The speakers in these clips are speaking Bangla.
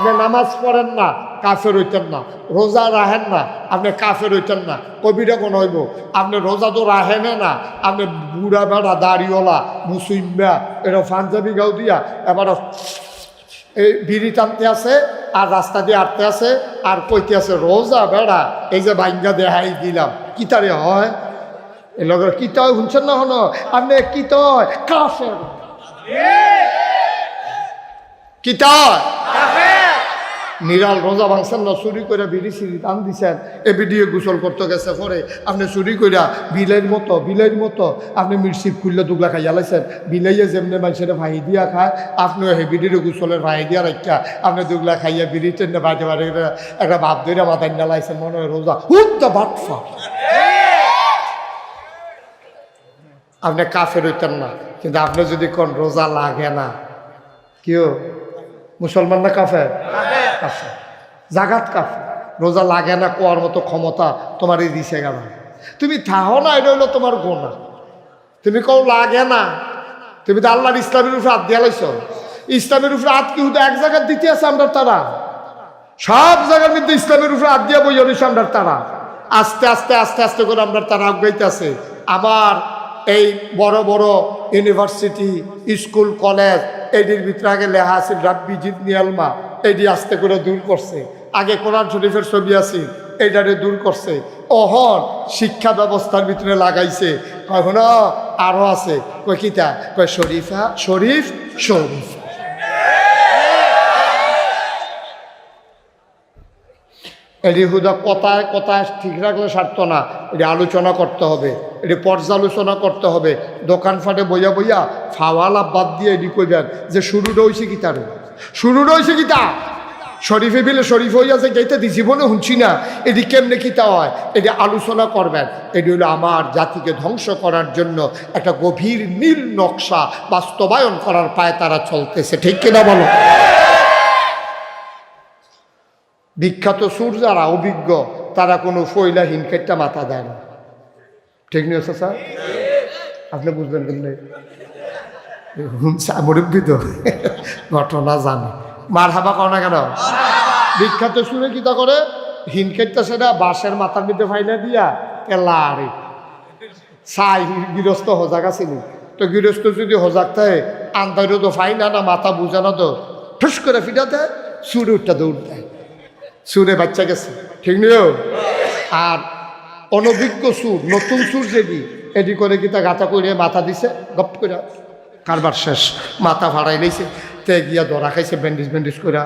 আপনি নামাজ পড়েন না, কাফের হইতেন না। রোজা রাহেন না, আপনি কাফের হইতেন না। কবিরা কোন হইব? আপনি রোজা তো রাহেন না। আপনি বুড়া বেড়া, দাড়িওয়ালা মুসিম্বা এটা পাঞ্জাবি গাও দিয়া এবার এই বিড়ি টানতে আছে, আর রাস্তা দিয়ে আটতে আছে, আর কইতে আছে, রোজা বেড়া, এই যে বাইঙ্গা দেহাই দিলাম। কি তারে হয়? এই লগের কি তয় শুনছেন না হন আপনি কি তয় কাফের। কি তয় নিরাল রোজা ভাঙছেন না, চুরি করে বিড়ি সিঁড়ি টান দিছেন। এ বিডিও গোসল করতে গেছে পরে। আপনি চুরি কইরা বিলের মতো বিলের মতো আপনি মির্চিপ খুললে দুগলা খাইয়া লাইছেন। বিলাইয়ে যেমনি মানুষের ভাই দিয়া খায়, আপনিও হে বিড়ির গোসলের ভাই দিয়া রাখা আপনি দুগলা খাইয়া বিড়ি টেনে বাড়িতে বাড়ি একটা ভাব ধরে মাথায় না লাইছেন মনে হয় রোজা। বাটফা আপনি কাফের হইতেন না, কিন্তু আপনি যদি কোন রোজা লাগে না কেউ মুসলমান না কাফের? কাফের, জাগাত কাফের। রোজা লাগে না, কোয়ার মতো ক্ষমতা তোমার এই দিছে গেল। তুমি থাহো না, এটা হইল তোমার গোনা তুমি কও লাগে না। তুমি তো আল্লাহর ইসলামের উপরে হাত দিয়া ইসলামের উপরে হাত কি হুদা এক জায়গায় দিতে আছে আমরা তারা? সব জায়গার মধ্যে ইসলামের উপরে হাত দিয়া বই রয়েছে আমরা তারা। আস্তে আস্তে আস্তে আস্তে করে আমরা তারা আগাইতেছে। আমার এই বড় বড় ইউনিভার্সিটি, স্কুল, কলেজ, এটির ভিতরে আগে লেহা আছে, রাব্বি জিদনি আলমা। এটি আস্তে করে দূর করছে। আগে কোরআন শরীফের ছবি আছে এইটারে দূর করছে। অহন শিক্ষা ব্যবস্থার ভিতরে লাগাইছে। কখন আরও আছে। কয় কিতা? কয় শরীফা, শরীফ শরীফ। এটি হুদা কথায় কথায় ঠিক রাখলে সারত না। এটি আলোচনা করতে হবে। এটি পর্যালোচনা করতে হবে। দোকান ফাটে বইয়া বইয়া ফাওয়ালা বাদ দিয়ে এটি কইবেন যে শুরুটা হয়েছে কি তার শুরুটা হয়েছে কি তা শরীফে বিলে শরীফ হইয়াছে গেতে দি জীবনে শুনছি না। এটি কেমনে কিতা হয়? এটি আলোচনা করবেন। এটি হলো আমার জাতিকে ধ্বংস করার জন্য একটা গভীর নীল নকশা বাস্তবায়ন করার পায়ে তারা চলতেছে। ঠিক কিনা বলো? বিখ্যাত সুর যারা অভিজ্ঞ, তারা কোনো ফইলা হিনকেটটা মাথা দেয় না। ঠিক নিয়ে স্যার? আপনি বুঝবেন কিন্তু মুরব্বী তো ঘটনা জানে। মার হাবা কও না কেন? বিখ্যাত সুরে কিতা করে? হিনকেটটা সেটা বাঁশের মাথার মধ্যে ফাইলা দিয়া এলা আরে চাই গৃহস্থ হজাক আছিল তো গৃহস্থ যদি হজাক থাকে আন্দারও তো ফাইনা না মাথা বুঝানো তো ঠুস করে ফিটা দেয়, সুরে উঠটা দৌড় দেয়। সুরে বাচ্চা গেছে। ঠিক নিও আর অনভিজ্ঞ সুর, নতুন সুর যেদি এটি করে কি তা গাঁথা করে মাথা দিছে? গপ করে কারবার শেষ, মাথা ফাড়াই লইছে তে গিয়া ধরা খাইছে ব্যান্ডেজ ব্যান্ডেজ করে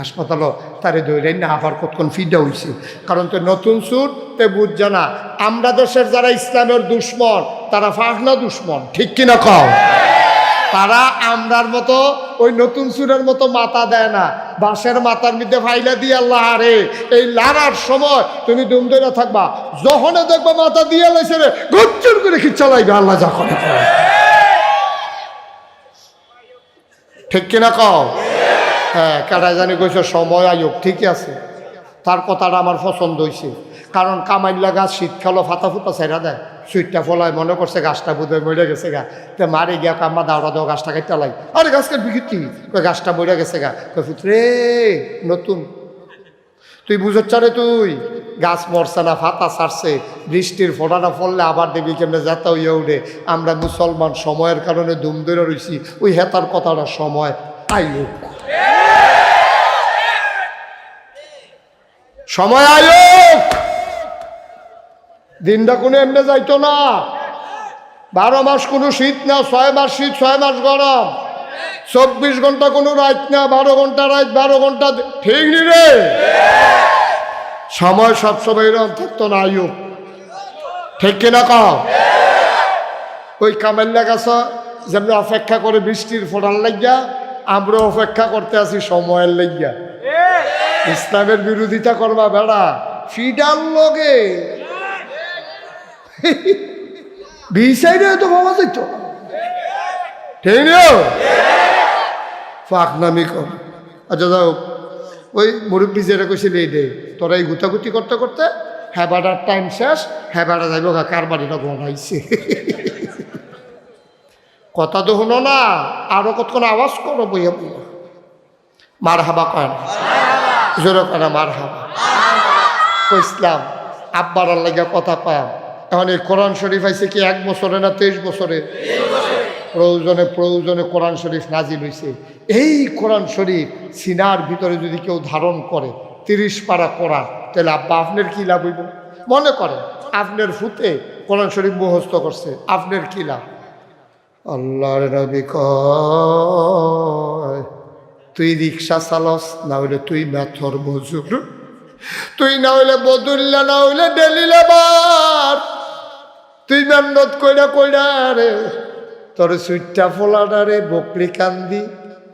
হাসপাতালও তারে ধরে না, আবার কতক্ষণ ফিডা হইছে কারণ তো নতুন সুর তে বুঝ জানা, আমরা দেশের যারা ইসলামের দুশ্মন, তারা ফাগনা দুশ্মন। ঠিক কিনা কও? তারা আমরার মতো, ওই নতুন সুরের মতো মাথা দেয় না। বাঁশের মাথার মধ্যে ফাইলা দিয়ে আল্লাহ আরে এই লাড়ার সময় তুমি দুম ধরে থাকবা। যখনে দেখবা মাথা দিয়ে লাইছে রে গচ্চর করে খিচ্ছা লাগবে আল্লাহ যখন ঠিক কিনা কও? হ্যাঁ কাটায় জানি কইছে, সময় আয়োগ, ঠিকই আছে। তার কথাটা আমার পছন্দ হয়েছে কারণ কামাইল্লা গাছ শীতকালও ফাতা ফুতা ছেড়া দেয়। সুইটটা ফলায়, মনে করছে গাছটা বোধহয় মরে গেছে গা। তো মারে গিয়া কাম্মা দাওড়া দাও, গাছটা কাটতে লাই। আরে গাছ কাটবি কি? গাছটা মরে গেছে গা। ফুতরে নতুন। তুই বুঝছ রে তুই? গাছ মরছে না ফাতা ছাড়ছে, বৃষ্টির ফোটাটা ফললে আবার দেবী কেমনে যাতা হইয়া উঠে। আমরা মুসলমান সময়ের কারণে দুম ধরে রইছি, ওই হেতার কথাটা সময় আইয়ুক। সময় আয়োগ দিনটা কোনো এমনি যাইতো না। বারো মাস কোনো শীত না, ছয় মাস শীত, ছয় মাস গরম। চব্বিশ ঘণ্টা কোনো রাত না, বারো ঘণ্টা রাত, বারো ঘণ্টা ঠিক নি রে? সময় সবসময় এরকম থাকতো না, আয়ুব। ঠিক কিনা কও? ওই কামাল্লা গাছ অপেক্ষা করে বৃষ্টির ফোটার লাগিয়া আমরা অপেক্ষা করতে আছি সময়ের লাগিয়া। ইসলামের বিরোধিতা করবা বেড়া ফিডার লগে। বিসাইডে তো বাবা যাইতো ঠিক নিও? ফাঁকনামি কর। আচ্ছা যাও। ওই মুরব্বী যেটা কইছিল এই দে তোরা এই গুতাগুতি করতে করতে হ্যাবাডার টাইম শেষ হ্যাবাডা যাইব কার বাড়িটা ঘনাইছে কথা তো শুনো না, আরও কতক্ষণ আওয়াজ করো বইয়া বইয়া। মার হাবা কয় না? জোরে কয় না মার হাবা কইসলাম আব্বার আল্লাহ কথা পায় এখন এই কোরআন শরীফ আইছে কি এক বছরে না তেইশ বছরে? প্রয়োজনে প্রয়োজনে কোরআন শরীফ নাজিল হয়েছে এই কোরআন শরীফ সিনার ভিতরে যদি কেউ ধারণ করে, তিরিশ পারা কোরআন, তাহলে আব্বা, আপনার কি লাভ হইব? মনে করেন, আপনার ফুতে কোরআন শরীফ মুখস্থ করছে, আপনার কি লাভ? আল্লাহর নবী কয়, তুই রিক্সা চালস, না হইলে তুই মেথর মজুর। তুই না হইলে বদুল্লা, না হইলে ডেলি লেবার। তুই মেহনত কইরা কইরা রে তোর সুইটটা ফোলাটা রে, বকরি কান্দি।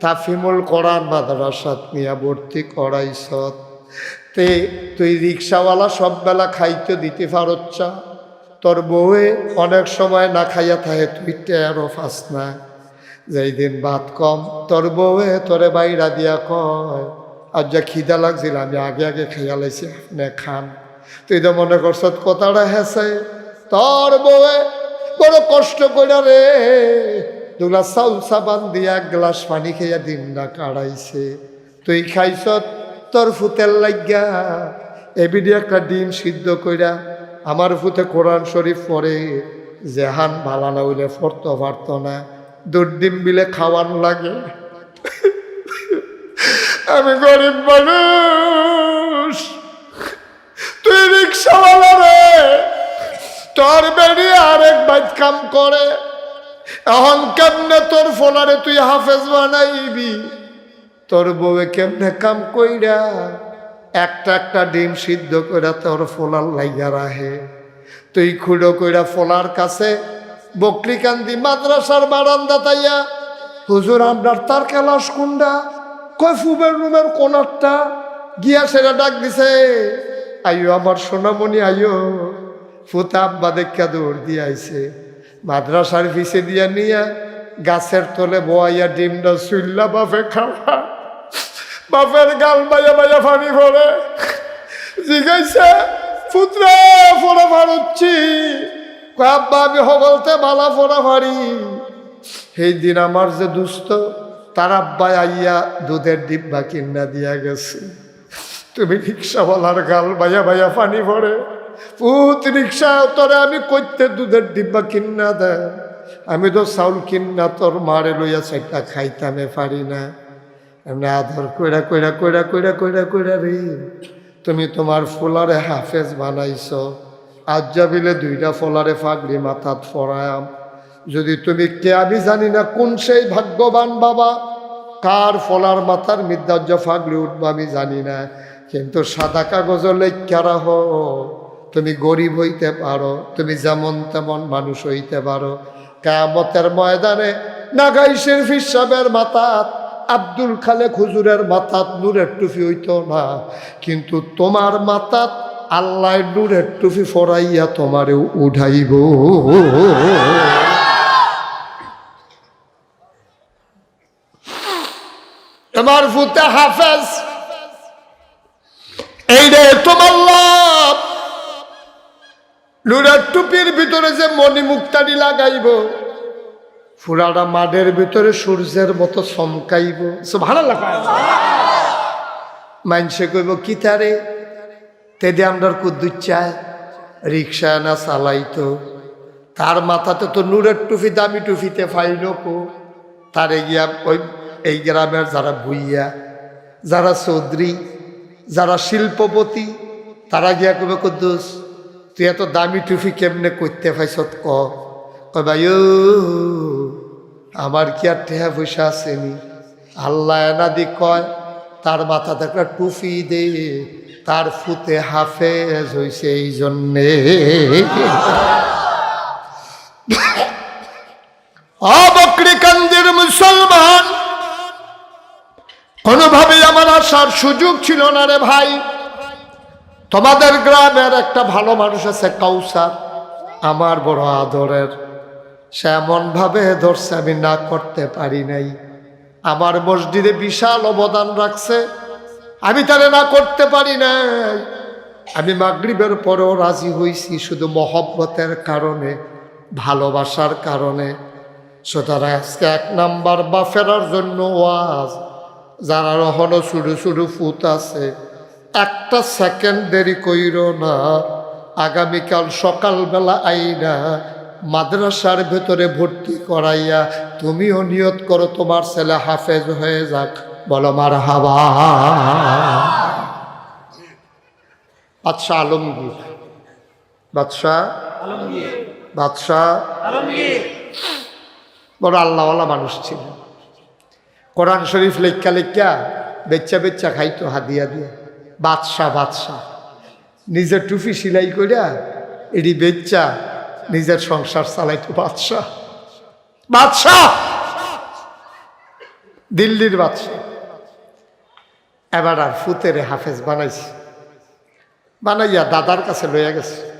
তাফিমুল করার মাদ্রাসাত নিয়া ভর্তি করাইছত। তে, তুই রিক্সাওয়ালা সব বেলা খাইতে দিতে পারচ্ছা তোর বউয়ে অনেক সময় না খাইয়া থাকে, তুই টেরও ফাস না যেই দিন ভাত কম, তোর বউয়ে তোরে বাইরা দিয়া কয় আর যা খিদা লাগছিল, আমি আগে আগে খাইয়া লাইছি, আপনি খান। তুই তো মনে করছ কথাটা হেসে, তোর বউয়ে বড় কষ্ট করে রে। দুলা চাউল সাবান দিয়া গ্লাস পানি খাইয়া দিনটা কাড়াইছে তুই খাইছ, তোর ফুতের লাগিয়া। এবিডি একটা ডিম সিদ্ধ কইরা আমার ফুতে কোরআন শরীফ পড়ে। জেহান ভালা না হইলে পড়তে পারত না। ডিম বিলে খাওয়ান লাগে। আমি গরিব মানুষ। তুই রিক্সাওয়ালা রে তোর বেড়ি আরেক বাইত কাম করে। এখন কেমনে তোর ফোলারে তুই হাফেজ বানাইবি? তোর বউয়ে কেমনে কাম কইরা একটা একটা ডিম সিদ্ধ কইরা তোর ফোলার লাইগা রাহে তুই খুঁড়ো কইরা ফোলার কাছে বকরিকান্দি মাদ্রাসার বারান্দা তাইয়া, হুজুর আপনার তার কেলাস কুন্ডা কয় ফুবের রুমের কোনারটা? গিয়া সেটা ডাক দিছে আইও আমার সোনামণি আইও ফুতা আব্বা দেখা দৌড় দিয়ে আইছে মাদ্রাসার পিছে দিয়া নিয়া গাছের তলে বোয়াইয়া ডিমটা চুল্লা বাপে খাওয়া। বাপের গাল বাইয়া বাইয়া পানি ভরে। জিগাইছে পুত্রা, ফোড়া ফাড়ুচ্ছি আব্বা, আমি হবলতে মালা ফোড়া ফাড়ি সেই দিন আমার যে দুস্থ, তার আব্বাই আইয়া দুধের ডিব্বা কিনা দিয়া গেছে। তুমি রিক্সাওয়ালার গাল বাইয়া বাইয়া পানি ভরে। পুত রিক্সা, তোরে আমি কইতে দুধের ডিব্বা কিনা দে। আমি তো চাউল কিনা, তোর মারে লইয়া সেটা খাইতামে পারি না। এমনি কইরা কইরা কইরা কইরা কইরা কইরা রে। তুমি তোমার ফুলারে হাফেজ বানাইছ। আজ যাবিলে দুইটা ফলারে ফাগড়ি মাথাত ফরায়াম। যদি তুমি কে আমি জানি না কোন সেই ভাগ্যবান বাবা, কার ফলার মাথার মিদ্যাজ্য ফাগড়ি উঠবো আমি জানি না। কিন্তু সাদা কাগজ লেখারা হো তুমি গরিব হইতে পারো, তুমি যেমন তেমন মানুষ হইতে পারো। কামতের ময়দানে নাগাইশের ফিসাবের মাথাত, আব্দুল খালে খুজুরের মাথাত নূরের টুফি হইতো না। কিন্তু তোমার মাথাত আল্লাহ নূরের টুফি ফরাইয়া তোমারে উঠাইব। তোমার ফুতে হাফেজ এই রে তোমার লাভ নুরের টুপির ভিতরে যে মণি মুক্তারি লাগাইব ফুরাটা মাঠের ভিতরে সূর্যের মতো চমকাইব। ভালো লাগায় মানসে কইব, কি তারে? তেদে আমরা কুদ্দুর চায় রিক্সা না চালাইতো। তার মাথাতে তো নূরের টুপি, দামি টুপিতে ফাইল কো। তারে গিয়া ওই, এই গ্রামের যারা ভুইয়া, যারা চৌধুরী, যারা শিল্পপতি, তারা গিয়া কবে কুদ্দুস তুই এত দামি টুপি কেমনে করতে পাইছত ক? ভাই আমার কি আর টেহা পয়সা আসেনি আল্লাহ এনাদি কয়, তার মাথা একটা টুপি দে, তার ফুতে হাফেজ হইছে এই জন্যে। অবক্রি কান্দির মুসলমান কোনোভাবে আমার আসার সুযোগ ছিল না রে ভাই। তোমাদের গ্রামের একটা ভালো মানুষ আছে, কাউসার, আমার বড় আদরের। সে এমনভাবে ধরছে, আমি না করতে পারি নাই। আমার মসজিদে বিশাল অবদান রাখছে, আমি তারে না করতে পারি নাই। আমি মাগরিবের পরেও রাজি হইছি, শুধু মহব্বতের কারণে, ভালোবাসার কারণে। সুতরাং আজকে এক নাম্বার বা ফেরার জন্য ওয়াজ, যারা রহনো শুরু শুরু ফুত আছে একটা সেকেন্ড দেরি কইর না। আগামীকাল সকালবেলা আইনা মাদ্রাসার ভেতরে ভর্তি করাইয়া তুমিও নিয়ত করো তোমার ছেলে হাফেজ হয়ে যাক। বলো মার হাবা বাদশাহ? আলমগীর। বাদশাহ? বাদশাহ বড় আল্লাহওয়ালা মানুষ ছিল কোরআন শরীফ লেখা লেখা বেচ্চা বেচ্চা খাইতো হাদিয়া দিয়ে। বাদশাহ বাদশাহ। নিজের টুপি সিলাই করিয়া এটি বেচ্চা নিজের সংসার চালাইতো বাদশাহ। বাদশাহ! দিল্লির বাদশাহ। এবার আর ফুতেরে হাফেজ বানাইছে। বানাইয়া দাদার কাছে লইয়া গেছে।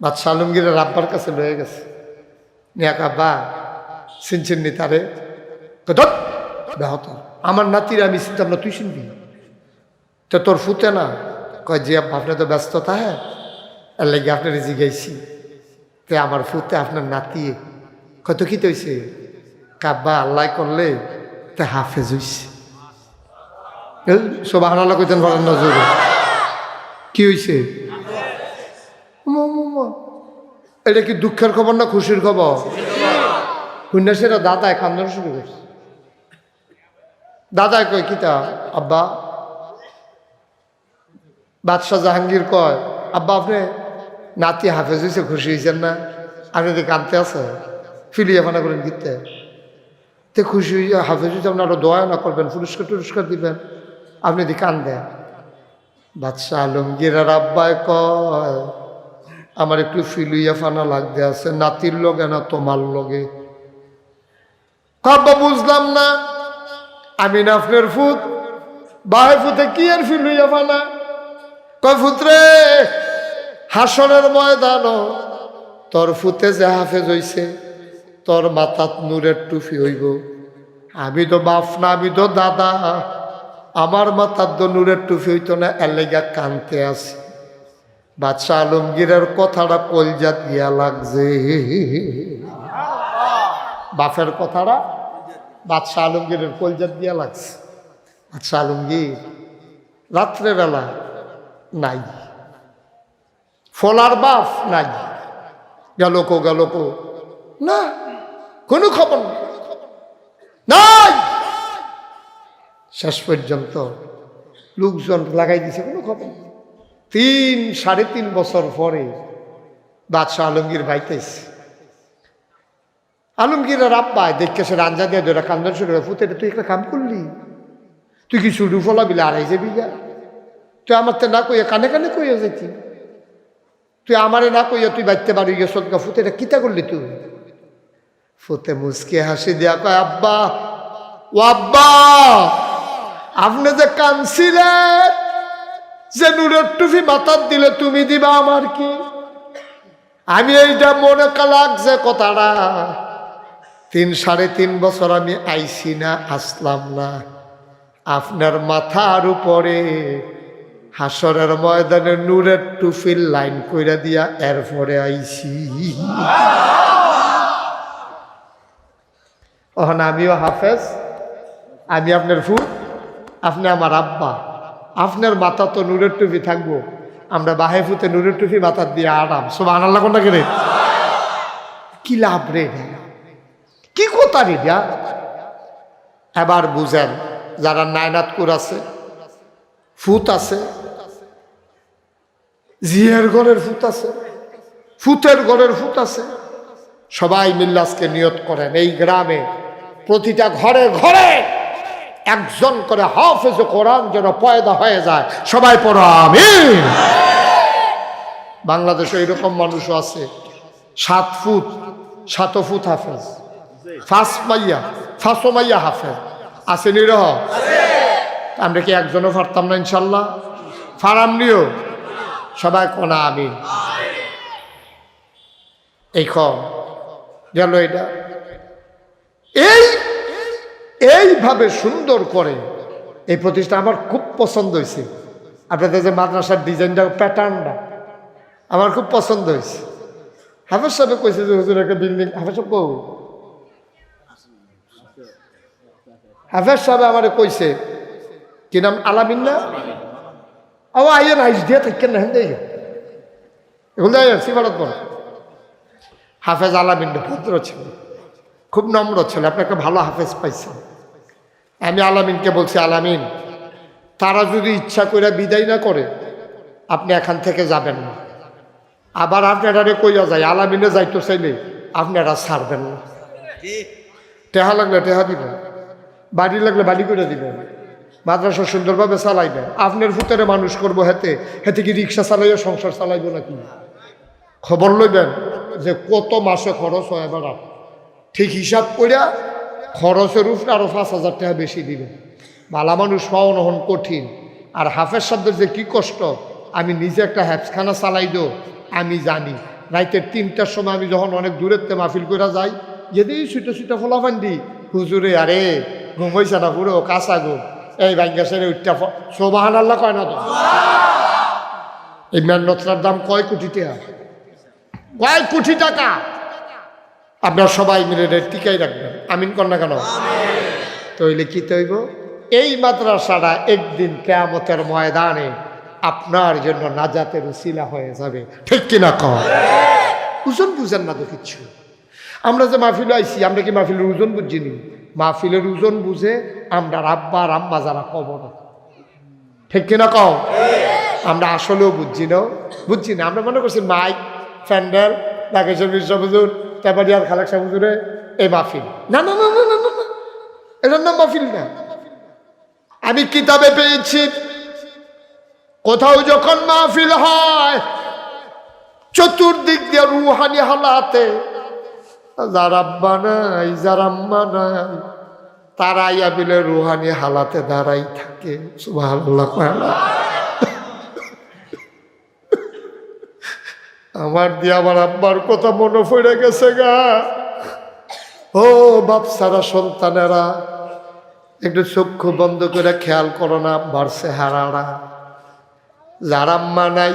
বাদশাহ আলমগীরের আব্বার কাছে লইয়া গেছে। নিয়া কাব্বা চিনছেন নি তারে? ব্যাহত। আমার নাতির আমি চিন্তাম না, তুই শুনবি তো তোর ফুতে না? কয় যে আপনি তো ব্যস্ততা হ্যাঁ? এর লাগে আপনার জিগাইছি। তে আমার ফুতে আপনার নাতি। কত কি তৈছে কাব্বা আল্লাহ করলে তে হাফেজ হইছে। সব আনালা কইতেন বলেন না, জোরে। কি হয়েছে এটা কি দুঃখের খবর না খুশির খবর? সন্ন্যাসীরা দাদায় কান্দন শুরু করছে। দাদায় কয় কিতা আব্বা? বাদশাহ জাহাঙ্গীর কয়, আব্বা, আপনি নাতি হাফেজ হয়েছে খুশি হয়েছেন না? আপনি তো কানতে আছে? ফিলিয়ে ফানা করেন গীতে। তে খুশি হয়ে হাফেজ হয়েছে আপনি আরও দয়া না করবেন, পুরস্কার টুরস্কার দিবেন। আপনি দি কান দেন। বাদশাহ আলমগীরের আব্বায় কয়, আমার একটু ফিলুইয়া ফানা লাগতে আছে, নাতির লগে না তোমার লগে? কাব্বা বুঝলাম না। আমি না আপনার ফুত। বাহে ফুতে কি আর ফিলুইয়া ফানা? কয়, ফুতরে, হাসনের ময়দান তোর ফুতে যে হাফেজ হইছে, তোর মাথাত নূরের টুফি হইব। আমি তো বাপ না, আমি তো দাদা। আমার মাথার তো নূরের টুফি হইতো না এলেগা কানতে আছে। বাদশাহ আলমগীরের কথাটা কলজা দিয়া লাগছে। বাপের কথাটা বাদশাহ আলমগীরের কলজা দিয়া লাগছে। বাদশাহ আলমগীর, রাত্রেবেলা নাই। ফলার বাপ নাই। গেল কো গেল কো। না, কোনো খবর নাই। শেষ পর্যন্ত লোকজন লাগাই দিছে, কোনো খবর তিন, সাড়ে তিন বছর পরে বাদশাহ আলমগীর বাইতেছে। আলমগীরের আব্বাই দেখে সে রাঞ্জা দিয়ে ধরে কান্দন শুরু ফুতে তুই একটা কাম করলি? তুই কি শুরু ফলা বিলে আড়াই যাবি গা? তুই আমার তো না কইয়া কানে কানে কইয়া যাইতি। তুই আমারে না কইয়া তুই বাড়তে পারি গেছ গা ফুতে, এটা কিতা করলি তুই? ফুতে মুসকে হাসি দিয়া কয়, আব্বা, ও আব্বা, আপনি যে কানছিলেন যে নুরের টুফি মাথার দিলে তুমি দিবা আমার কি? আমি এইটা মনে লাগছে কথাটা। তিন, সাড়ে তিন বছর আমি আইছি না, আসলাম না। আপনার মাথার উপরে হাসরের ময়দানে নূরের টুফির লাইন কইরা দিয়া এরপরে আইছি। ওখান আমিও হাফেজ। আমি আপনার ফুট আপনি আমার আব্বা। আপনার মাথা তো নূরের টুপি থাকব। আমরা বাহে ফুতে নূরের টুপি মাথার দিয়ে আরাম। সব আনার লাগো না রে কি লাভ রে? কি কথা রে? এবার বুঝেন, যারা নায়নাতপুর আছে, ফুত আছে জিয়ার ঘরের ফুত আছে, ফুতের ঘরের ফুত আছে। সবাই মিল্লাসকে নিয়ত করেন, এই গ্রামে প্রতিটা ঘরে ঘরে একজন করে হাফেজ কোরআন যেন পয়দা হয়ে যায়। সবাই পড়ো আমি বাংলাদেশে এরকম মানুষও আছে, সাত ফুট সাত ফুট হাফেজ, ফাঁস মাইয়া, ফাঁসো মাইয়া হাফেজ। আছে নিরহ আমরা কি একজনও ফারতাম না ইনশাল্লাহ? ফারাম নিও। সবাই কোনা আমিন। এই কম গেল এটা। এই, এইভাবে সুন্দর করে এই প্রতিষ্ঠান আমার খুব পছন্দ হয়েছে। আপনাদের যে মাদ্রাসার ডিজাইনটা প্যাটার্নটা আমার খুব পছন্দ হয়েছে। হাফেজ সাহেব কইছে যে হুজুর একটা বিল্ডিং হাফেজ সাহেব কৌ হাফেজ সাহেব আমার কইছে, কি নাম? আলামিন না? ও আইয়েন আইস দিয়ে থাকেন না হেন দেখে এগুলো সিফারত বড় হাফেজ আলামিন ভদ্র ছিল খুব নম্র ছিল আপনি একটা ভালো হাফেজ পাইছেন আমি আলামিনকে বলছি আলামিন তারা যদি ইচ্ছা করে বিদায় না করে আপনি এখান থেকে যাবেন না আবার আপনারা কইয়া যায় আলামিনে যাইতো চাইলে আপনারা ছাড়বেন না টেহা লাগলে টেহা দিবেন বাড়ি লাগলে বাড়ি করে দিবেন মাদ্রাসা সুন্দরভাবে চালাইবেন আপনার ফুতেরে মানুষ করব হেতে হেতে কি রিক্সা চালাইয়া সংসার চালাইব নাকি? খবর লইবেন যে কত মাসে খরচ হয় এবার। ঠিক হিসাব করিয়া খরচের উপরে আরও পাঁচ হাজার টাকা বেশি দিবেন। মালা মানুষ পাওয়া নহন কঠিন। আর হাফের শব্দের যে কি কষ্ট? আমি নিজে একটা হ্যাপসখানা চালাই দো আমি জানি। রাইতের তিনটার সময় আমি যখন অনেক দূরের তে মাহফিল করে যাই যদি ছুটো ছুটো ফলাফান দি হুজুরে, আরে ঘুমাইছে না পুরো, কাঁচা ঘুম। এই ব্যাঙ্গা সেরে উঠটা সোবাহান আল্লাহ কয় না তো? এই মেন্নতটার দাম কয় কোটি টাকা? কয় কোটি টাকা? আপনার সবাই মিলে রে টিকাই রাখবেন। আমিন কন্যা কেন? তৈলে কি তৈব? এই মাদ্রাসাটা একদিন কেয়ামতের ময়দানে আপনার জন্য নাজাতের উসিলা হয়ে যাবে। ঠিক কিনা কম ওজন বুঝেন না তো কিচ্ছু আমরা যে মাহফিলে আইছি আমরা কি মাহফিলের ওজন বুঝিনি? মাহফিলের ওজন বুঝে আমরা আব্বা আর আম্মা যারা না। ঠিক কিনা কও? আমরা আসলেও বুঝছি না। বুঝছি না আমরা মনে করছি মাইক প্যান্ডেল নাগেশ্বর মিশ্র হুজুর তেবাড়িয়ার খালেক হুজুরে এই মাহফিল। না না না না না না না। এটার নাম মাহফিল না। আমি কিতাবে পেয়েছি কোথাও যখন মাহফিল হয় চতুর্দিক দিয়ে রুহানি হালাতে যার আব্বা নাই, যার আম্মা নাই তারা ইয়া বিলে রুহানি হালাতে দাঁড়াই থাকে। আমার দিয়ে আমার আব্বার কথা মনে পড়ে গেছে গা। ও বাপ সারা সন্তানেরা, একটু চক্ষু বন্ধ করে খেয়াল করো না আব্বার চেহারারা যার আম্মা নাই,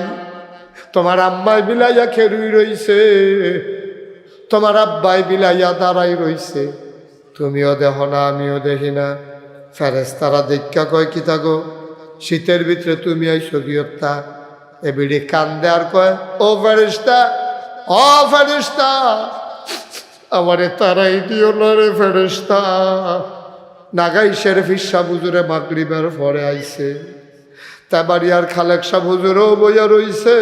তোমার আম্মাই বিলাইয়া খেরুই রইছে। তোমার আব্বাই বিলাইয়া দাঁড়াই রইছে। তুমিও দেখো না, আমিও দেখি না। ফেরেস তারা দেখা কয়, কি থাকো? শীতের ভিতরে তুমি আইসো গিয়ত্তা এবিডি কান্দে আর কয়, ও ফেরিস্তা ও ফেরিস্তা আমারে তারাই দিও না রে ফেরিস্তা নাগাই শের ফিসা বুজুরে মাগরিবের পরে আইছে। তাবাড়িয়ার খালেক সাহ হুজুরও বইয়া রইছে।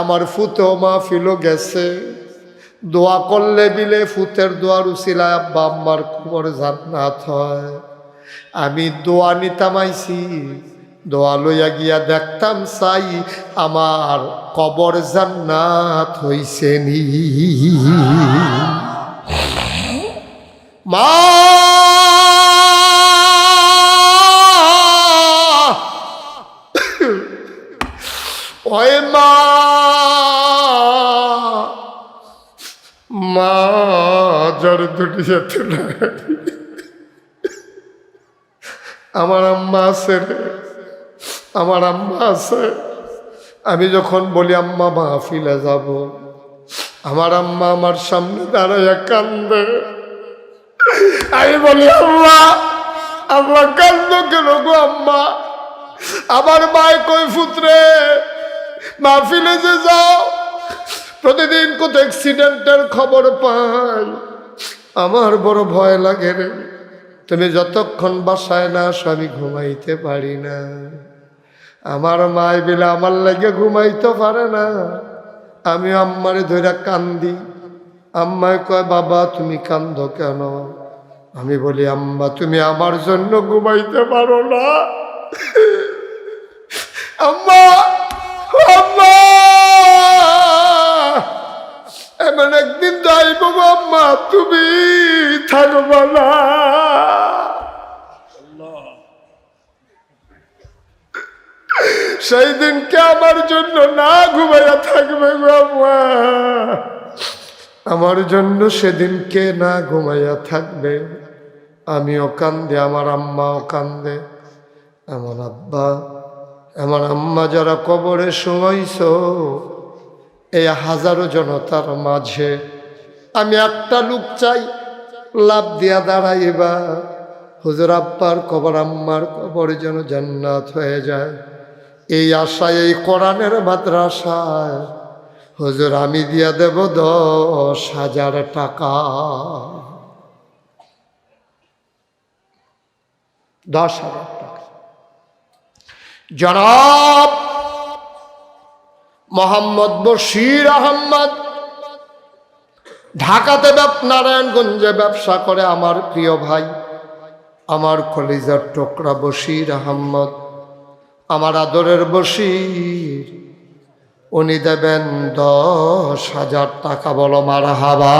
আমার ফুতো মাহফিলও গেছে। দোয়া করলে বিলে ফুতের দোয়ার উচিলায় আব্বা, আম্মার কুমর জান্নাত হয়। আমি দোয়া নিতাম আইছি, দোয়া লইয়া গিয়া দেখতাম চাই, আমার কবর জান্নাত হইছে নি। মা! মা! মা, জ্বর দুটি যেতে আমার আম্মা আছে আমার আম্মা আছে। আমি যখন বলি, আম্মা, মাহফিলে যাব। আমার আম্মা আমার সামনে দাঁড়াইয়া কান্দে। আমি বলি, আম্মা আম্মা, কান্দ কেন গো আম্মা? আমার মায় কই ফুতরে মাহফিলে যে যাও প্রতিদিন কত অ্যাক্সিডেন্টের খবর পাই। আমার বড় ভয় লাগে রে। তুমি যতক্ষণ বাসায় না আসো, আমি ঘুমাইতে পারি না। আমার মায় বিলে আমার লাগে ঘুমাইতে পারে না। আমি আম্মারে ধরে কান্দি। আম্মায় কয়, বাবা, তুমি কান্দ কেন? আমি বলি, আম্মা, তুমি আমার জন্য ঘুমাইতে পারো না। আম্মা! আম্মা! এমন একদিন যাইব আম্মা, তুমি থাকবা না। সেই দিনকে আমার জন্য না ঘুমাইয়া থাকবে গো আম্মা। আমার জন্য সেদিনকে না ঘুমাইয়া থাকবে। আমিও কান্দে, আমার আম্মাও কান্দে। আমার আব্বা আমার আম্মা যারা কবরে শোয়াইছ এই হাজারো জনতার মাঝে আমি একটা লোক চাই, লাভ দিয়া দাঁড়াইবা। হুজুর আব্বার কবর, আম্মার কবর যেন জান্নাত হয়ে যায়। এই আশায়, এই কোরআনের মাদ্রাসায় হুজুর আমি দিয়া দেব দশ হাজার টাকা। দশ হাজার টাকা। জনাব মোহাম্মদ বশির আহম্মদ। ঢাকাতে নারায়ণগঞ্জে ব্যবসা করে আমার প্রিয় ভাই, আমার কলিজার টোকরা বশির আহম্মদ। আমার আদরের বশির, উনি দেবেন দশ হাজার টাকা, বলো মার হাবা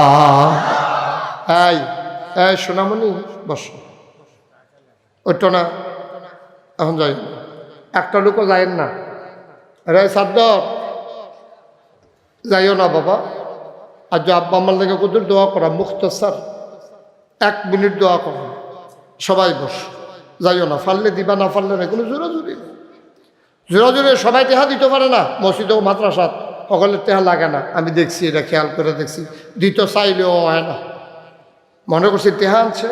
এই এই সোনামণি, বস। ওইটো না, এখন যাই। একটা লোকও যায় না। রে সাদ্দর যাইও না বাবা। যে আব্বা আমার লেগে কত দোয়া করা? মুক্তসার এক মিনিট দোয়া করা। সবাই বস। যাইও না। ফাললে দিবা না ফাললে না কোনো জোরাজুরি না জোরাজুরি সবাই তেহা দিতে পারে না। মসজিদ ও মাদ্রাসাত সকলের টেহা লাগে না। আমি দেখছি, এটা খেয়াল করে দেখছি। দিতে চাইলেও হয় না। মনে করছি টেহা আনছে।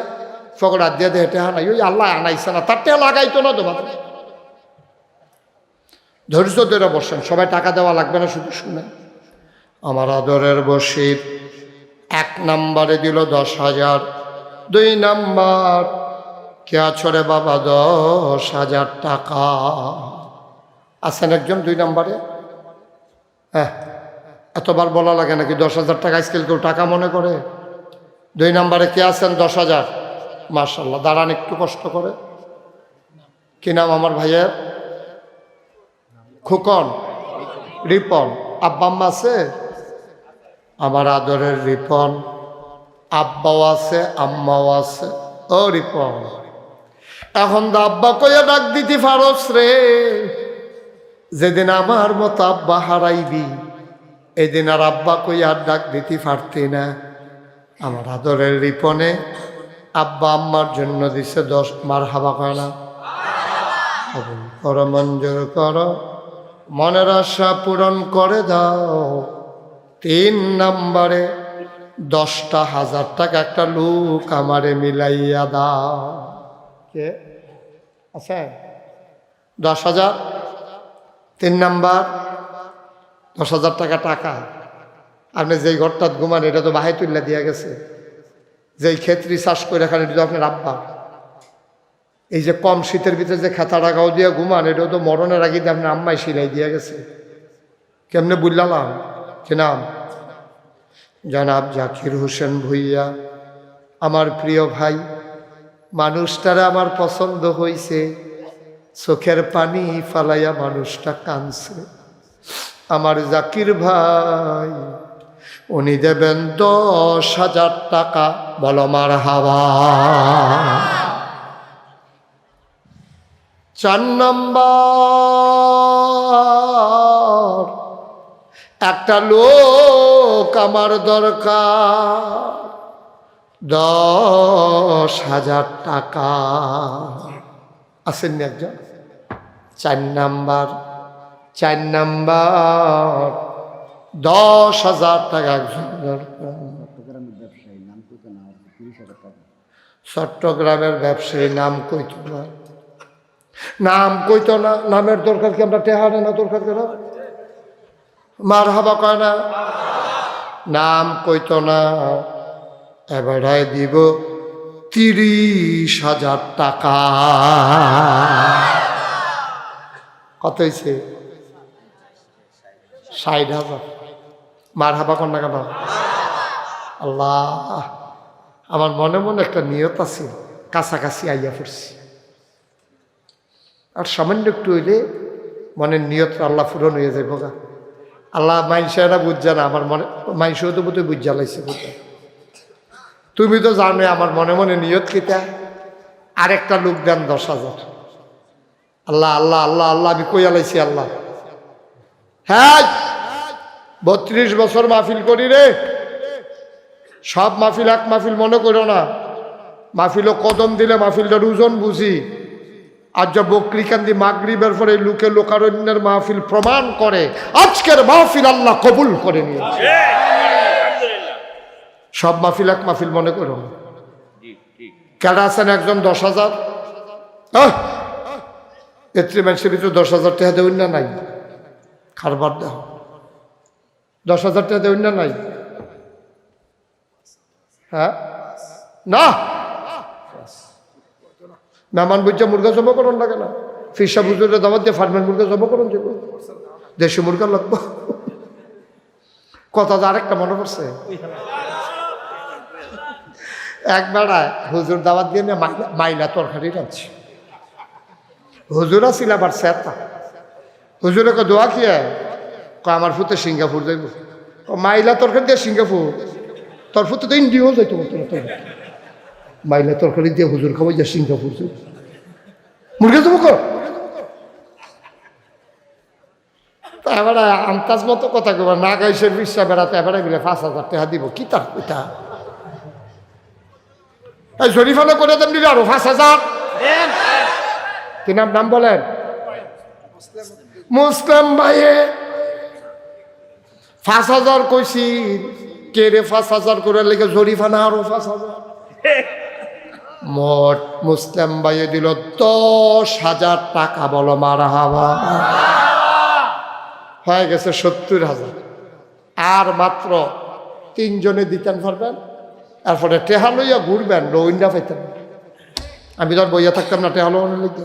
ফকর দিয়ে দেহে টেহা নাই। ওই আল্লাহ আনাইছে না। তার টেহা লাগাইতো না তো মাত্র ধৈর্য ধরে বসেন। সবাই টাকা দেওয়া লাগবে না, শুধু শুনে আমার আদরের বসির এক নাম্বারে দিল দশ হাজার, দুই নাম্বার, কে আছরে বাবা দশ হাজার টাকা? আছেন একজন দুই নাম্বারে? হ্যাঁ এতবার বলা লাগে নাকি দশ হাজার টাকা স্কেল কেউ টাকা মনে করে? দুই নাম্বারে কে আছেন দশ হাজার? মার্শাল্লাহ দাঁড়ান একটু কষ্ট করে। কি নাম আমার ভাইয়ের? খুকন, রিপন। আব্বা আম্মা আছে? আমার আদরের রিপন। আব্বাও আছে, আম্মাও আছে। ও রিপন, এখন তো আব্বা কইয়া ডাক দিতি ফারস রে। যেদিন আমার মতো আব্বা হারাইবি, এদিন আর আব্বা কইয়া ডাক দিতে পারতি না। আমার আদরের রিপনে আব্বা আম্মার জন্য দিছে দশ মার হাবা কয় না কর, মঞ্জুর কর, মনের আশা পূরণ করে দাও। তিন নম্বরে দশটা হাজার টাকা একটা লোক আমারে মিলাইয়া দাও। কে? আছে? দশ হাজার? তিন নাম্বার, দশ হাজার টাকা টাকা। আপনি যেই ঘরটা ঘুমান, এটা তো বাহে তুললে দিয়া গেছে। যেই ক্ষেত্রে চাষ করে রাখান এটা তো আপনার আব্বা। এই যে কম শীতের ভিতরে যে খেতা টাকাও দিয়ে ঘুমান, এটাও তো মরণের আগে আপনার আম্মাই সিলাই দিয়া গেছে। কেমনে বুঝলাম? নাম? জনাব জাকির হোসেন ভুইয়া। আমার প্রিয় ভাই, মানুষটারা আমার পছন্দ হয়েছে চোখের পানি ফালাইয়া মানুষটা কানছে আমার জাকির ভাই, উনি দেবেন দশ হাজার টাকা। বলো মার হাওয়া। চার নম্বর। একটা লোক আমার দরকার। দশ হাজার টাকা। আসেননি একজন? চার নাম্বার। চার নাম্বার। দশ হাজার টাকা একজন চট্টগ্রামের ব্যবসায়ী নাম কইত না। নাম কইতো না, নামের দরকার কি আমরা টেহারে না দরকার কেন মার হাবা কয় না? নাম কইতো না। এবারে দিব তিরিশ হাজার টাকা। কত হয়েছে ষাট হাজার। মার হাবা কন না কেন? আল্লাহ, আমার মনে মনে একটা নিয়ত আছে, কাছাকাছি আইয়া পড়ছি। আর সামান্য একটু হইলে মনের নিয়ত আল্লাহ পূরণ হয়ে যাবে গা আল্লাহ মাইনসেরা বুঝছে না, আমার মনে মাইনসেও তো বোধহয় বুঝা লাইছে বুঝা তুমি তো জানো আমার মনে মনে নিয়ত কিতা? আরেকটা লোক দেন দশ হাজার। আল্লাহ আল্লাহ আল্লাহ আল্লাহ, আমি কইয়া লাইছি আল্লাহ? হ্যাঁ বত্রিশ বছর মাহফিল করি রে। সব মাহফিল এক মাহফিল মনে করো না। মাহফিলও কদম দিলে মাহফিলটার ওজন বুঝি। আর যা বকরিকান্দি মাগরিবের পরে লোকে লোকারণ্যের মাহফিল প্রমাণ করে, আজকের মাহফিল আল্লাহ কবুল করে নিয়েছে। সব মাহফিল এক মাহফিল, মনে করো কেডা আছেন একজন? দশ হাজার? এত্রি মানুষের ভিতরে দশ হাজার টাকা দেউন না নাই? খারবার দেহ দশ হাজার টাকা দেউন না নাই? হ্যাঁ? না! মেহমান বুঝছে মুরগা জমা করুন লাগে না। ফিসা বুঝলে দাবার দিয়ে ফার্মের মুরগা জমা করুন যাব দেশি মুরগা লাগবো। কথা তো আরেকটা মনে পড়ছে। এক বেড়ায় হুজুর দাওয়াত দিয়ে মাইলা তরকারি রাখছি হুজুর আছিল আবার সেতা। হুজুরে কো দোয়া কি ক আমার ফুতে সিঙ্গাপুর যাইব। মাইলা তরকারি দিয়ে সিঙ্গাপুর। তোর ফুতে তো ইন্ডিয়াও যাইতো তোর মাইলা তরকারি দিয়ে হুজুর খাব, যা সিঙ্গাপুর যাইব মুরগি দেবো কর এবারে আন্তাজ মতো কথা কব না গাইসের বিশ্বা বেড়াতে, এবারে গেলে পাঁচ হাজার টাকা দিব। কি তার এটা এই জরিফানা করে দেন দিবি আরও পাঁচ হাজার। নাম নাম বলেন? মুসলিম ভাইয়ে। পাঁচ হাজার কইছি, কে রে পাঁচ হাজার করে লেগে জরিফানা আরও পাঁচ হাজার? মোট মুসলিম ভাইয়ে দিল দশ হাজার টাকা, বলো মারা হাওয়া হয়ে গেছে সত্তর হাজার। আর মাত্র তিনজনে দিতেন পারবেন। এরপরে টেহা লইয়া ঘুরবেন লইন্ডা পাইতেন। আমি ধর বইয়া থাকতাম না, টেহা লোন লিখতে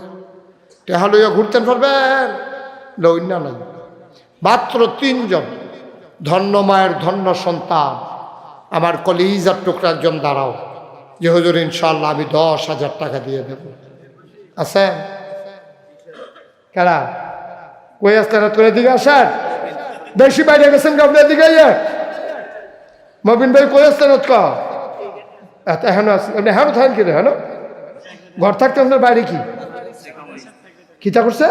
টেহা লইয়া ঘুরতেন পারবেন লইন্ডা নাই। মাত্র তিনজন, ধন্য মায়ের ধন্য সন্তান, আমার কলিজার টুকরা একজন দাঁড়াও। যে হুজুর ইনশাল্লাহ আমি দশ হাজার টাকা দিয়ে দেব। আছেন কেনা কই আসতেন তোর এদিকে আসেন? বেশি বাইরে গেছেন কি আপনি এদিকে? ইয়ে। মবিন ভাই কই আসতেন ক এত হেন আপনি হেন থাকেন কি রে হেন ঘর থাকতে আপনার বাইরে কি? কিতা করছে?